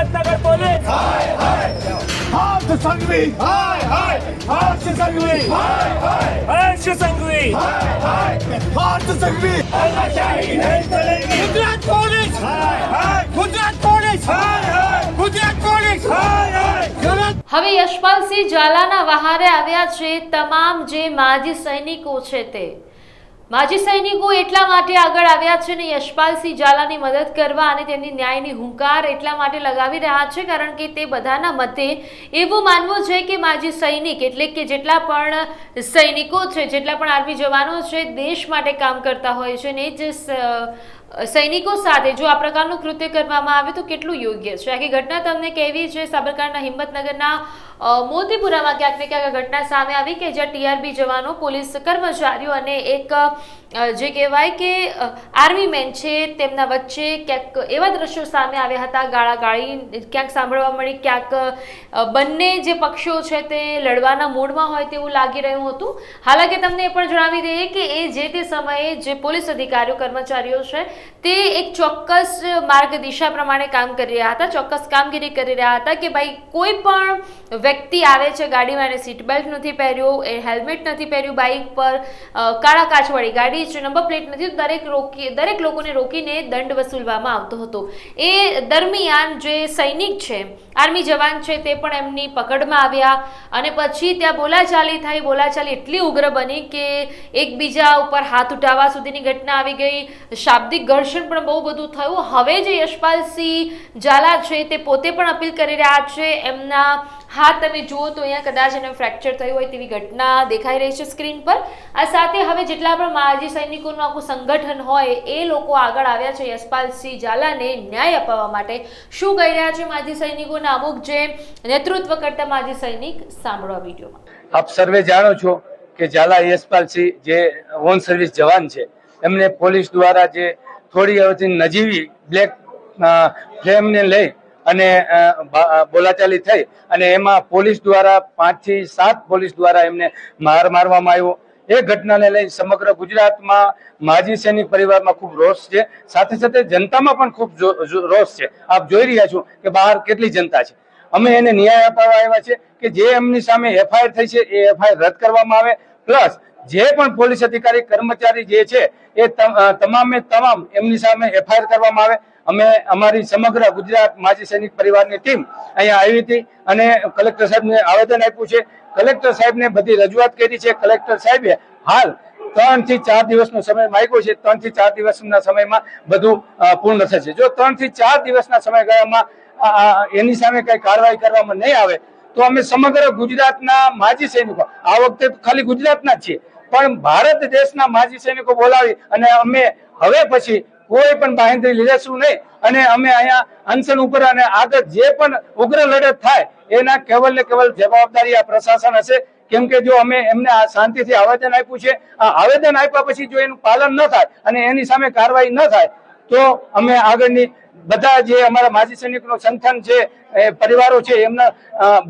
Himmatnagar police. હાથ સંઘવી. હાય હાય. હાથ સંઘવી. હાય હાય. હર્ષ સંઘવી હાથ સંઘવી. તાનાશાહી નહીં ચલેગી ગુજરાત પોલીસ. હાય હાય. ગુજરાત પોલીસ. હાય હાય. ગુજરાત પોલીસ. હાય હાય. હવે યશપાલસિંહ ઝાલાના વહારે આવ્યા છે તમામ જે માજી સૈનિકો છે તે. માજી સૈનિકો એટલા માટે આગળ આવ્યા છે ને યશપાલસિંહ ઝાલાની મદદ કરવા અને તેમની ન્યાયની હુંકાર એટલા માટે લગાવી રહ્યા છે કારણ કે તે બધાના મતે એવું માનવું છે કે માજી સૈનિક એટલે કે જેટલા પણ સૈનિકો છે, જેટલા પણ આર્મી જવાનો છે, દેશ માટે કામ કરતા હોય છે ને જ સૈનિકો સાથે જો આ પ્રકારનું કૃત્ય કરવામાં આવે તો કેટલું યોગ્ય છે? આખી ઘટના તમને કહેવી છે? સાબરકાંઠા હિંમતનગરના મોતીપુરામાં ક્યાંક ને ક્યાંક ઘટના સામે આવી કે જ્યાં ટીઆરબી જવાનો, પોલીસ કર્મચારીઓ અને એક જે કહેવાય કે આર્મી મેન છે તેમના વચ્ચે ક્યાંક એવા દ્રશ્યો સામે આવ્યા હતા, ગાળાગાળી, ક્યાંક સાંભળવા મળી ક્યાંક બંને જે પક્ષો છે તે લડવાના મૂડમાં હોય તેવું લાગી રહ્યું હતું. હાલાકી તમને એ પણ જણાવી દઈએ કે એ જે તે સમયે જે પોલીસ અધિકારીઓ, કર્મચારીઓ છે તે એક ચોક્કસ માર્ગ દિશા પ્રમાણે કામ કરી રહ્યા હતા, ચોક્કસ કામગીરી કરી રહ્યા હતા કે ભાઈ કોઈ પણ વ્યક્તિ આવે છે ગાડીમાં એને સીટ બેલ્ટ નથી પહેર્યું, એ હેલ્મેટ નથી પહેર્યું બાઇક પર કાળા કાચવાળી ગાડી છે નંબર પ્લેટ નથી દરેક રોકી, દરેક લોકોને રોકીને દંડ વસૂલવામાં આવતો હતો. એ દરમિયાન જે સૈનિક છે, આર્મી જવાન છે તે પણ એમની પકડમાં આવ્યા અને પછી ત્યાં બોલાચાલી થઈ, બોલાચાલી એટલી ઉગ્ર બની કે એકબીજા ઉપર હાથ ઉઠાવવા સુધીની ઘટના આવી ગઈ, શાબ્દિક ઘર્ષણ પણ બહુ બધું થયું. હવે જે યશપાલસિંહ ઝાલા છે તે પોતે પણ અપીલ કરી રહ્યા છે. એમના હાથ તમે જુઓ તો અહીંયા કદાચ એને ફ્રેક્ચર થયું હોય તેવી ઘટના દેખાઈ રહી છે સ્ક્રીન પર. આ સાથે હવે જેટલા પણ માજી સૈનિકોનું આખું સંગઠન હોય એ લોકો આગળ આવ્યા છે યશપાલસિંહ ઝાલાને ન્યાય અપાવવા માટે. શું કહી રહ્યા છે માજી સૈનિકોના અમુક જે નેતૃત્વ કરતા માજી સૈનિક? સાંભળો આ વિડીયોમાં. આપ સર્વે જાણો છો કે ઝાલા યશપાલસિંહ જે ઓન સર્વિસ જવાન છે. એમને પોલીસ દ્વારા જે થોડી હવેથી નજીવી બ્લેક ફ્લેમને લઈ અને બોલાચાલી થઈ અને એમાં પોલીસ દ્વારા પાંચથી સાત પોલીસ દ્વારા એમને માર મારવામાં આવ્યો. એ ઘટનાને લઈ સમગ્ર ગુજરાતમાં માજી સૈનિક પરિવારમાં ખૂબ રોષ છે. સાથે સાથે જનતામાં પણ ખૂબ રોષ છે. આપ જોઈ રહ્યા છો કે બહાર કેટલી જનતા છે. અમે એને ન્યાય અપાવવા આવ્યા છે કે જે એમની સામે એફઆઈઆર થઈ છે એ એફઆઈઆર રદ કરવામાં આવે. પ્લસ જે પણ પોલીસ અધિકારી, કર્મચારી જે છે, એ તમામે તમામ એમની સામે એફઆઈઆર કરવામાં આવે. અમે અમારી સમગ્ર ગુજરાત માજી સૈનિક પરિવારની ટીમ અહીંયા આવી હતી અને કલેક્ટર સાહેબને આવેદન આપ્યું છે. કલેક્ટર સાહેબને બધી રજૂઆત કરી છે. કલેક્ટર સાહેબે હાલ ત્રણથી ચાર દિવસનો સમય માંગ્યો છે. ત્રણથી ચાર દિવસના સમયમાં બધું પૂર્ણ થશે. જો ત્રણથી ચાર દિવસના સમયગાળામાં એની સામે કઈ કાર્યવાહી કરવામાં નહીં આવે તો અમે સમગ્ર ગુજરાતના માજી સૈનિકો, આ વખતે ખાલી ગુજરાતના જ છીએ, પણ ભારત દેશના માજી સૈનિકો બોલાવી અને અમે હવે પછી કોઈ પણ બાહેંધરી લીધેશું નહીં અને અમે અહીંયા અનશન ઉપર અને આગળ જે પણ ઉગ્ર લડત થાય, એના કેવલ ને કેવલ જવાબદારી આ પ્રશાસન હશે. કેમ કે જો અમે એમને આ શાંતિથી આવેદન આપ્યું છે, આ આવેદન આપ્યા પછી જો એનું પાલન ન થાય અને એની સામે કાર્યવાહી ન થાય, તો અમે આગળની બધા જે અમારા માજી સૈનિકનો સંગઠન છે પરિવારો છે, એમના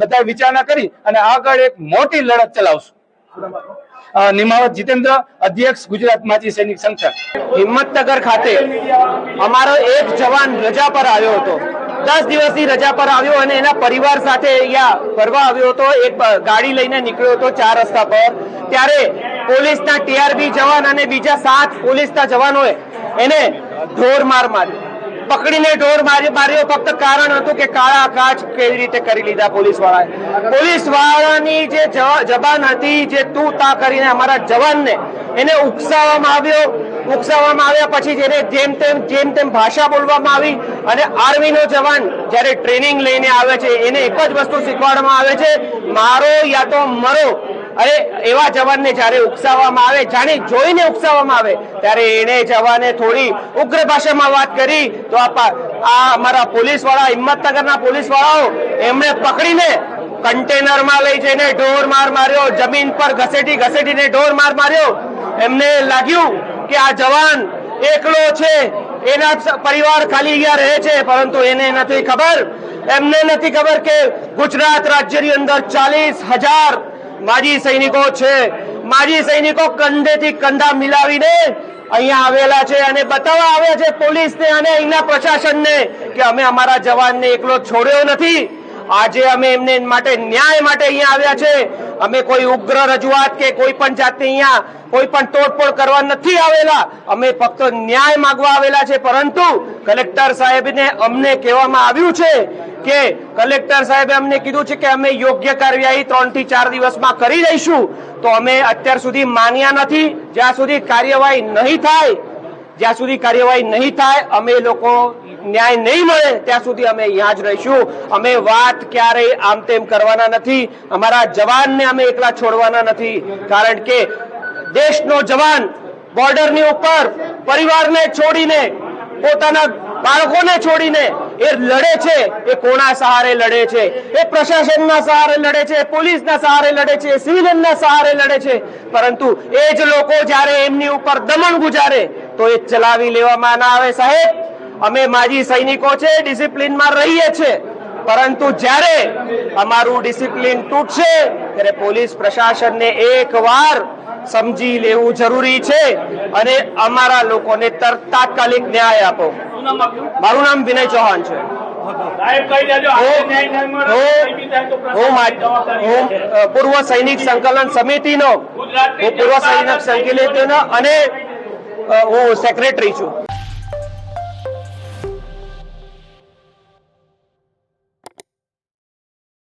બધા વિચારણા કરી અને આગળ એક મોટી લડત ચલાવશું. નિમાવત જીતેન્દ્ર, અધ્યક્ષ ગુજરાત માજી સૈનિક સંગઠન. હિંમતનગર ખાતે અમારો એક જવાન રજા પર આવ્યો હતો. દસ દિવસની રજા પર આવ્યો અને એના પરિવાર સાથે અહીંયા ફરવા આવ્યો હતો. એક ગાડી લઈને નીકળ્યો હતો ચાર રસ્તા પર. ત્યારે પોલીસના ટીઆરબી જવાન અને બીજા સાત પોલીસના જવાનોએ એને ઢોર માર માર્યો. પકડીને ઢોર માર્યો માર્યો. ફક્ત કારણ હતું કે કાળા કાચ કેવી રીતે કરી લીધા પોલીસ વાળાએ પોલીસ વાળાની જે, જબાન હતી, જે તું તા કરીને અમારા જવાનને એને ઉકસાવવામાં આવ્યો. ઉકસાવવામાં આવ્યા પછી જેને જેમ તેમ જેમ તેમ ભાષા બોલવામાં આવી અને આર્મીનો જવાન જ્યારે ટ્રેનિંગ લઈને આવે છે, એને એક જ વસ્તુ શીખવાડવામાં આવે છે, મારો યા તો મરો. અરે, એવા જવાનને જ્યારે ઉકસાવવામાં આવે, જાણે જોઈને ઉકસાવવામાં આવે, ત્યારે એને જવાને થોડી ઉગ્ર ભાષામાં વાત કરી, તો આ અમારા પોલીસ હિંમતનગરના પોલીસ એમણે પકડીને કન્ટેનરમાં લઈ જઈને ઢોર માર માર્યો, જમીન પર ઘસેટી ઘસેટીને ઢોર માર માર્યો. એમને લાગ્યું કે આ જવાન એકલો છે, એના પરિવાર ખાલી અહીંયા રહે છે, પરંતુ એને નથી ખબર. એમને નથી ખબર કે ગુજરાત રાજ્યની અંદર ચાલીસ હજાર માજી સૈનિકો છે. માજી સૈનિકો કંધેથી કંધા મિલાવીને અહીંયા આવેલા છે અને બતાવવા આવ્યા છે પોલીસને અને અહીંના પ્રશાસનને કે અમે અમારા જવાનને એકલો છોડ્યો નથી. આજે અમે એમને માટે ન્યાય માટે અહીંયા આવ્યા છે. અમે કોઈ ઉગ્ર રજૂઆત કે કોઈ પણ જાતની અહીંયા કોઈ પણ તોડફોડ કરવા નથી આવેલા. અમે ફક્ત ન્યાય માંગવા આવેલા છે. પરંતુ કલેક્ટર સાહેબને અમને કહેવામાં આવ્યું છે કે કલેક્ટર સાહેબે અમને કીધું છે કે અમે યોગ્ય કાર્યવાહી ત્રણથી ચાર દિવસમાં કરી દઈશું. તો અમે અત્યાર સુધી માન્યા નથી. જ્યાં સુધી કાર્યવાહી નહીં થાય, જ્યાં સુધી કાર્યવાહી નહીં થાય, અમે લોકો ન્યાય નહીં મળે, ત્યાં સુધી અમે અહીંયા જ રહીશું. અમે વાત ક્યારેય આમ તેમ કરવાના નથી. અમારા જવાનને અમે એકલા છોડવાના નથી. કારણ કે દેશનો જવાન બોર્ડરની ઉપર પરિવારને છોડીને પોતાના બાળકોને છોડીને એ લડે છે, એ કોના સહારે લડે છે, એ પ્રશાસનના સહારે લડે છે પોલીસના સહારે લડે છે સિવિલિયનના સહારે લડે છે. પરંતુ એ જ લોકો જ્યારે એમની ઉપર દમણ ગુજારે, તો એ ચલાવી લેવામાં ના આવે. સાહેબ, અમે માજી સૈનિકો છે, ડિસિપ્લિનમાં રહીએ છીએ પરંતુ જ્યારે અમારું ડિસિપ્લિન તૂટશે, ત્યારે પોલીસ પ્રશાસનને એકવાર સમજી લેવું જરૂરી છે અને અમારા લોકોને તર- તાત્કાલિક ન્યાય આપો. મારું નામ વિનય ચૌહાણ છે. હું પૂર્વ સૈનિક સંકલન સમિતિનો હું પૂર્વ સૈનિક સંકલનનો અને હું સેક્રેટરી છું.